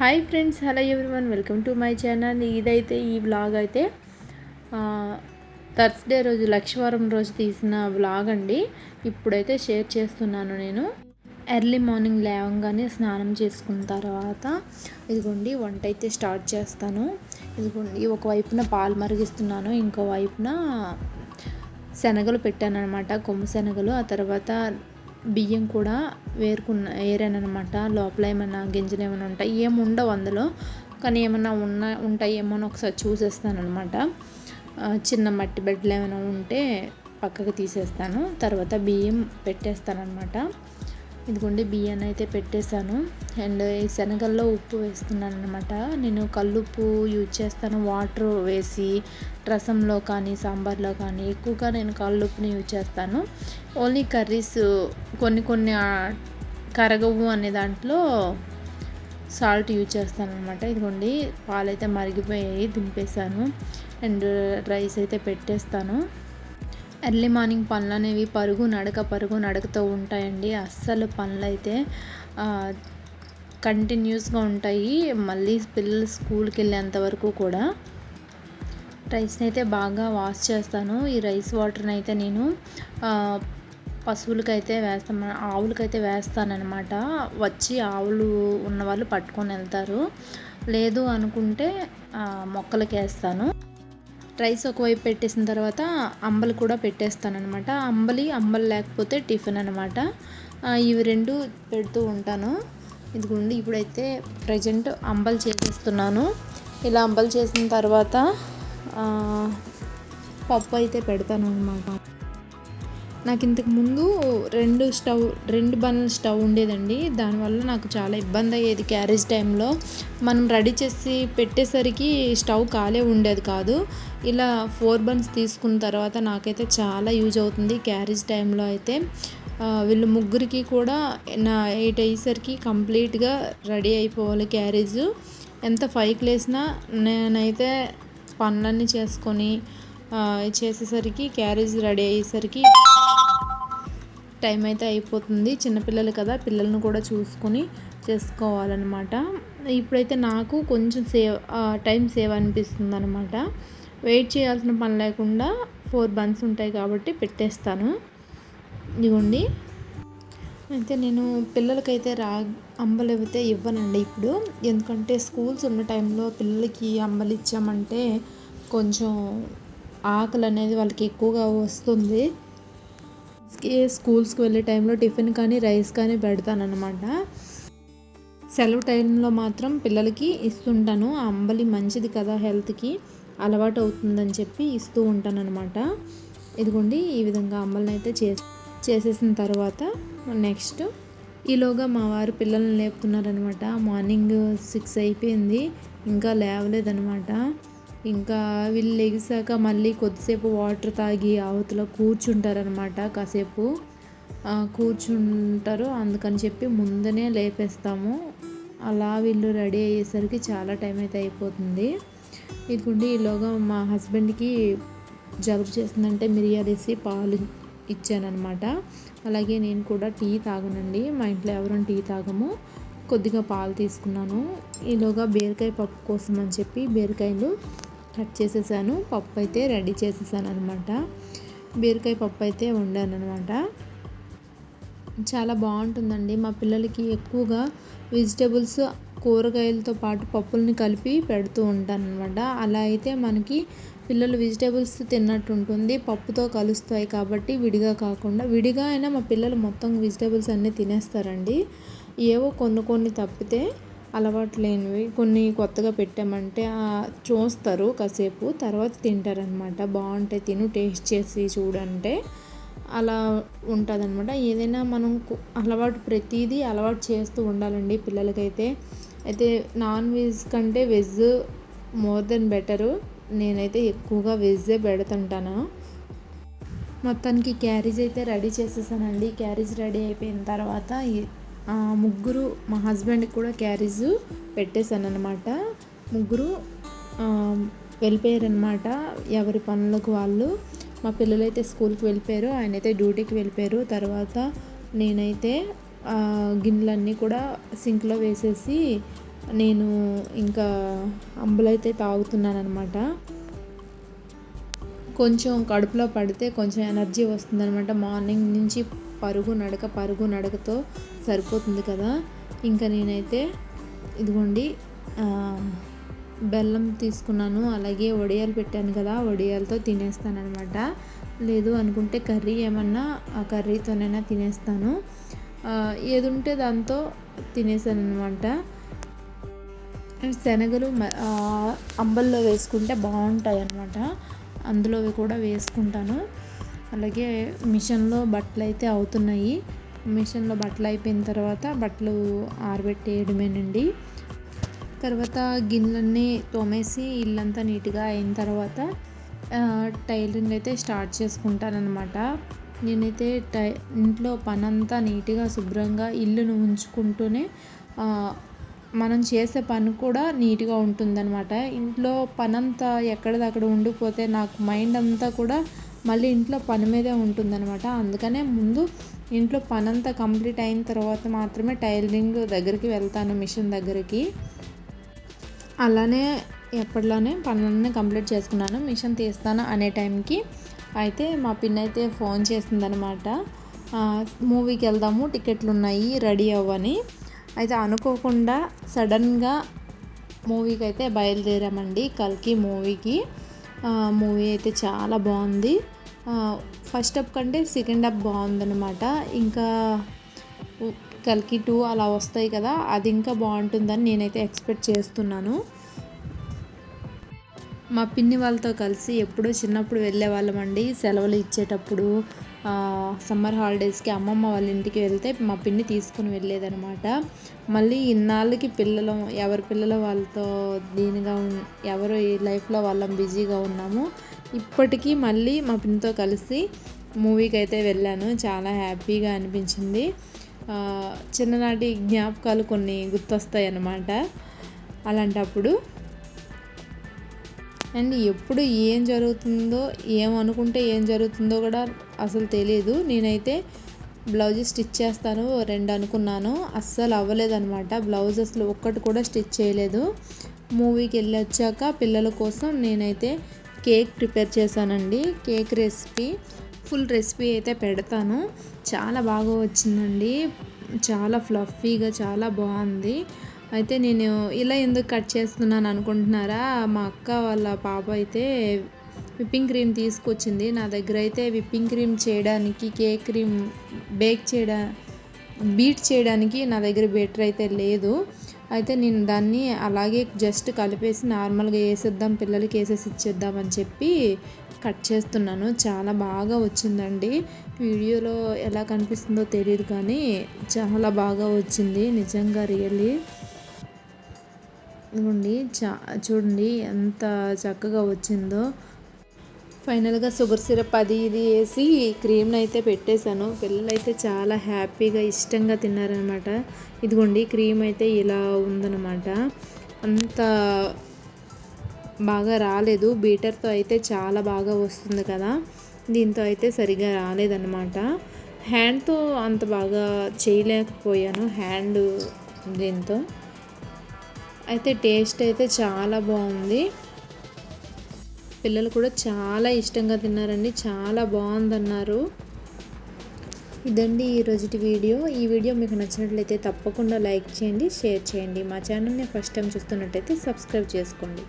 Hi friends hello everyone welcome to my channel ఇదైతే ఈ vlog అయితే థర్స్డే రోజు లక్షవారం రోజు తీసిన వ్లాగ్ అండి. ఇప్పుడైతే షేర్ చేస్తున్నాను నేను. ఎర్లీ మార్నింగ్ లేవగానే స్నానం చేసుకున్న తర్వాత ఇదిగోండి వంట అయితే స్టార్ట్ చేస్తాను. ఇదిగోండి ఒకవైపున పాలు మరిగిస్తున్నాను ఇంకో వైపున శనగలు పెట్టాను అనమాట కొమ్ము శనగలు. ఆ తర్వాత బియ్యం కూడా వేరుకున్న వేరానమాట లోపల ఏమైనా గింజలు ఏమైనా ఉంటాయి ఏమి ఉండవు అందులో. కానీ ఏమైనా ఉన్న ఉంటాయేమో అని ఒకసారి చూసేస్తాను అనమాట చిన్న మట్టి బెడ్లు ఏమైనా ఉంటే పక్కకు తీసేస్తాను. తర్వాత బియ్యం పెట్టేస్తాను అనమాట ఇదిగోండి బియ్యాన్ని అయితే పెట్టేశాను. అండ్ ఈ శనగల్లో ఉప్పు వేస్తున్నాను అనమాట నేను కల్లుప్పు యూజ్ చేస్తాను. వాటర్ వేసి రసంలో కానీ సాంబార్లో కానీ ఎక్కువగా నేను కల్లుప్పుని యూజ్ చేస్తాను. ఓన్లీ కర్రీస్ కొన్ని కొన్ని కరగవు అనే దాంట్లో సాల్ట్ యూజ్ చేస్తాను అనమాట ఇదిగోండి పాలైతే మరిగిపోయాయి దింపేశాను. అండ్ రైస్ అయితే పెట్టేస్తాను. ఎర్లీ మార్నింగ్ పనులు అనేవి పరుగు నడక పరుగు నడకతో ఉంటాయండి. అస్సలు పనులు అయితే కంటిన్యూస్గా ఉంటాయి. మళ్ళీ పిల్లలు స్కూల్కి వెళ్ళేంత వరకు కూడా. రైస్ని అయితే బాగా వాష్ చేస్తాను. ఈ రైస్ వాటర్ని అయితే నేను పశువులకైతే వేస్తాను ఆవులకైతే వేస్తానన్నమాట. వచ్చి ఆవులు ఉన్నవాళ్ళు పట్టుకొని వెళ్తారు. లేదు అనుకుంటే మొక్కలకి వేస్తాను రైస్ ఒకవైపు పెట్టేసిన తర్వాత అంబలి కూడా పెట్టేస్తానమాట అంబలి అంబలి లేకపోతే టిఫిన్ అనమాట ఇవి రెండు పెడుతూ ఉంటాను. ఇదిగోండి ఇప్పుడైతే ప్రజెంట్ అంబలి చేసేస్తున్నాను. ఇలా అంబలి చేసిన తర్వాత పప్పు అయితే పెడతాను అనమాట నాకు ఇంతకు ముందు రెండు స్టవ్ రెండు బన్నుల స్టవ్ ఉండేదండి. దానివల్ల నాకు చాలా ఇబ్బంది అయ్యేది క్యారేజ్ టైంలో. మనం రెడీ చేసి పెట్టేసరికి స్టవ్ కాలే ఉండేది కాదు. ఇలా ఫోర్ బన్స్ తీసుకున్న తర్వాత నాకైతే చాలా యూజ్ అవుతుంది క్యారేజ్ టైంలో అయితే. వీళ్ళు ముగ్గురికి కూడా నా ఎయిట్ అయ్యేసరికి కంప్లీట్గా రెడీ అయిపోవాలి క్యారేజ్. ఎంత ఫైవ్కి లేసినా నేనైతే పనులన్నీ చేసుకొని చేసేసరికి క్యారేజ్ రెడీ అయ్యేసరికి టైం అయితే అయిపోతుంది. చిన్నపిల్లలు కదా పిల్లలను కూడా చూసుకొని చేసుకోవాలన్నమాట. ఇప్పుడైతే నాకు కొంచెం సేవ్ టైం సేవ్ అనిపిస్తుంది అనమాట వెయిట్ చేయాల్సిన పని లేకుండా ఫోర్ బన్స్ ఉంటాయి కాబట్టి పెట్టేస్తాను. ఇదిగోండి. అయితే నేను పిల్లలకైతే రా అంబలు అయితే ఇవ్వనండి ఇప్పుడు. ఎందుకంటే స్కూల్స్ ఉన్న టైంలో పిల్లలకి అంబలు ఇచ్చామంటే కొంచెం ఆకలి అనేది వాళ్ళకి ఎక్కువగా వస్తుంది. స్కూల్స్కి వెళ్ళే టైంలో టిఫిన్ కానీ రైస్ కానీ పెడతానమాట సెలవు టైంలో మాత్రం పిల్లలకి ఇస్తుంటాను. ఆ అంబలి మంచిది కదా హెల్త్కి అలవాటు అవుతుందని చెప్పి ఇస్తూ ఉంటాను అనమాట ఇదిగోండి ఈ విధంగా అంబలిని అయితే చే చేసేసిన తర్వాత నెక్స్ట్ ఈలోగా మా వారు పిల్లల్ని లేపుతున్నారనమాట మార్నింగ్ సిక్స్ అయిపోయింది ఇంకా లేవలేదనమాట ఇంకా వీళ్ళు లెగిసాక మళ్ళీ కొద్దిసేపు వాటర్ తాగి అవతల కూర్చుంటారనమాట కాసేపు. కూర్చుంటారు. అందుకని చెప్పి ముందనే లేపేస్తాము. అలా వీళ్ళు రెడీ అయ్యేసరికి చాలా టైం అయితే అయిపోతుంది. ఇదిగోండి ఈలోగా మా హస్బెండ్కి జలుబు చేస్తుందంటే మిరియాలు వేసి పాలు ఇచ్చానమాట అలాగే నేను కూడా టీ తాగనండి. మా ఇంట్లో ఎవరైనా టీ తాగము. కొద్దిగా పాలు తీసుకున్నాను. ఈలోగా బీరకాయ పప్పు కోసం అని చెప్పి బీరకాయలు కట్ చేసేసాను. పప్పు అయితే రెడీ చేసేసాను అనమాట బీరకాయ పప్పు అయితే వండాను అనమాట చాలా బాగుంటుందండి. మా పిల్లలకి ఎక్కువగా వెజిటేబుల్స్ కూరగాయలతో పాటు పప్పుల్ని కలిపి పెడుతూ ఉంటాను అనమాట అలా అయితే మనకి పిల్లలు వెజిటేబుల్స్ తిన్నట్టు ఉంటుంది పప్పుతో కలుస్తాయి కాబట్టి విడిగా కాకుండా విడిగా అయినా మా పిల్లలు మొత్తం వెజిటేబుల్స్ అన్నీ తినేస్తారండి. ఏవో కొన్ని కొన్ని తప్పితే అలవాటు లేనివి కొన్ని కొత్తగా పెట్టామంటే చూస్తారు కాసేపు తర్వాత తింటారనమాట. బాగుంటాయి తిను టేస్ట్ చేసి చూడంటే అలా ఉంటుంది అనమాట ఏదైనా మనం అలవాటు ప్రతిదీ అలవాటు చేస్తూ ఉండాలండి పిల్లలకైతే. అయితే నాన్ వెజ్ కంటే వెజ్ మోర్ దెన్ బెటరు. నేనైతే ఎక్కువగా వెజ్జే పెడుతుంటాను. మొత్తానికి క్యారేజ్ అయితే రెడీ చేసేసానండి. క్యారేజ్ రెడీ అయిపోయిన తర్వాత ముగ్గురు మా హస్బెండ్కి కూడా క్యారేజ్ పెట్టేశాను అనమాట ముగ్గురు వెళ్ళిపోయారనమాట ఎవరి పనులకు వాళ్ళు. మా పిల్లలైతే స్కూల్కి వెళ్ళిపోయారు ఆయన అయితే డ్యూటీకి వెళ్ళిపోయారు. తర్వాత నేనైతే గిన్నెలన్నీ కూడా సింక్లో వేసేసి నేను ఇంకా అంబలైతే తాగుతున్నాను అనమాట కొంచెం కడుపులో పడితే కొంచెం ఎనర్జీ వస్తుందనమాట మార్నింగ్ నుంచి పరుగు నడక పరుగు నడకతో సరిపోతుంది కదా. ఇంకా నేనైతే ఇదిగోండి బెల్లం తీసుకున్నాను. అలాగే వడియాలు పెట్టాను కదా వడియాలతో తినేస్తానమాట లేదు అనుకుంటే కర్రీ ఏమన్నా ఆ కర్రీతోనైనా తినేస్తాను. ఏదుంటే దాంతో తినేసాను అనమాట శనగలు అంబల్లో వేసుకుంటే బాగుంటాయి అన్నమాట అందులో కూడా వేసుకుంటాను. అలాగే మిషన్లో బట్టలు అయితే అవుతున్నాయి. మిషన్లో బట్టలు అయిపోయిన తర్వాత బట్టలు ఆరబెట్టేయడమేనండి. తర్వాత గిన్నెలన్నీ తోమేసి ఇల్లంతా నీట్గా అయిన తర్వాత టైలరింగ్ అయితే స్టార్ట్ చేసుకుంటానమాట నేనైతే టై ఇంట్లో పనంతా నీట్గా శుభ్రంగా ఇల్లును ఉంచుకుంటూనే మనం చేసే పని కూడా నీట్గా ఉంటుందన్నమాట. ఇంట్లో పనంతా ఎక్కడిదక్కడ ఉండిపోతే నాకు మైండ్ అంతా కూడా మళ్ళీ ఇంట్లో పని మీదే ఉంటుందన్నమాట. అందుకనే ముందు ఇంట్లో పనంతా కంప్లీట్ అయిన తర్వాత మాత్రమే టైలరింగ్ దగ్గరికి వెళ్తాను మిషన్ దగ్గరికి. అలానే ఎప్పటిలోనే పనులన్నీ కంప్లీట్ చేసుకున్నాను. మిషన్ తీస్తాను అనే టైంకి. అయితే మా పిన్ అయితే ఫోన్ చేసిందనమాట మూవీకి వెళ్దాము టికెట్లు ఉన్నాయి రెడీ అవ్వని. అయితే అనుకోకుండా సడన్గా మూవీకి అయితే బయలుదేరామండి కల్కి మూవీకి. మూవీ అయితే చాలా బాగుంది. ఫస్ట్ అప్ కంటే సెకండ్ అప్ బాగుందనమాట ఇంకా కల్కి టూ అలా వస్తాయి కదా అది ఇంకా బాగుంటుందని నేనైతే ఎక్స్పెక్ట్ చేస్తున్నాను. మా పిన్ని వాళ్ళతో కలిసి ఎప్పుడో చిన్నప్పుడు వెళ్ళే వాళ్ళమండి సెలవులు ఇచ్చేటప్పుడు. సమ్మర్ హాలిడేస్కి అమ్మమ్మ వాళ్ళ ఇంటికి వెళ్తే మా పిన్ని తీసుకుని వెళ్ళేదనమాట మళ్ళీ ఇన్నాళ్ళకి పిల్లలు ఎవరి పిల్లలు వాళ్ళతో దీనిగా ఎవరు ఈ లైఫ్లో వాళ్ళం బిజీగా ఉన్నాము ఇప్పటికీ మళ్ళీ మా పిన్నితో కలిసి మూవీకి అయితే వెళ్ళాను. చాలా హ్యాపీగా అనిపించింది. చిన్ననాటి జ్ఞాపకాలు కొన్ని గుర్తొస్తాయి అన్నమాట అలాంటప్పుడు అండ్ ఎప్పుడు ఏం జరుగుతుందో ఏమనుకుంటే ఏం జరుగుతుందో కూడా అసలు తెలియదు నేనైతే బ్లౌజ్ స్టిచ్ చేస్తాను రెండు అనుకున్నాను. అస్సలు అవ్వలేదనమాట బ్లౌజ్ అసలు ఒక్కటి కూడా స్టిచ్ చేయలేదు. మూవీకి వెళ్ళి వచ్చాక పిల్లల కోసం నేనైతే కేక్ ప్రిపేర్ చేశానండి. కేక్ రెసిపీ ఫుల్ రెసిపీ అయితే పెడతాను. చాలా బాగా వచ్చిందండి. చాలా ఫ్లఫీగా చాలా బాగుంది. అయితే నేను ఇలా ఎందుకు కట్ చేస్తున్నాను అనుకుంటున్నారా? మా అక్క వాళ్ళ పాప అయితే విప్పింగ్ క్రీమ్ తీసుకొచ్చింది. నా దగ్గర అయితే విప్పింగ్ క్రీమ్ చేయడానికి కేక్ క్రీమ్ బేక్ చేయడా బీట్ చేయడానికి నా దగ్గర బెటర్ అయితే లేదు. అయితే నేను దాన్ని అలాగే జస్ట్ కలిపేసి నార్మల్గా వేసేద్దాం పిల్లలకి వేసేసి ఇచ్చేద్దామని చెప్పి కట్ చేస్తున్నాను. చాలా బాగా వచ్చిందండి. వీడియోలో ఎలా కనిపిస్తుందో తెలియదు కానీ చాలా బాగా వచ్చింది. నిజంగా రియల్లీ ఇదిగోండి చా చూడండి ఎంత చక్కగా వచ్చిందో. ఫైనల్గా షుగర్ సిరప్ అది ఇది వేసి క్రీమ్ని అయితే పెట్టేశాను. పిల్లలు అయితే చాలా హ్యాపీగా ఇష్టంగా తిన్నారనమాట. ఇదిగోండి క్రీమ్ అయితే ఇలా ఉందన్నమాట అంత బాగా రాలేదు. బీటర్తో అయితే చాలా బాగా వస్తుంది కదా. దీంతో అయితే సరిగా రాలేదన్నమాట హ్యాండ్తో అంత బాగా చేయలేకపోయాను. హ్యాండ్ దీంతో. అయితే టేస్ట్ అయితే చాలా బాగుంది. పిల్లలు కూడా చాలా ఇష్టంగా తిన్నారండి. చాలా బాగుందన్నారు. ఇదండి ఈరోజుటి వీడియో. ఈ వీడియో మీకు నచ్చినట్లయితే తప్పకుండా లైక్ చేయండి షేర్ చేయండి. మా ఛానల్ని ఫస్ట్ టైం చూస్తున్నట్టయితే సబ్స్క్రైబ్ చేసుకోండి.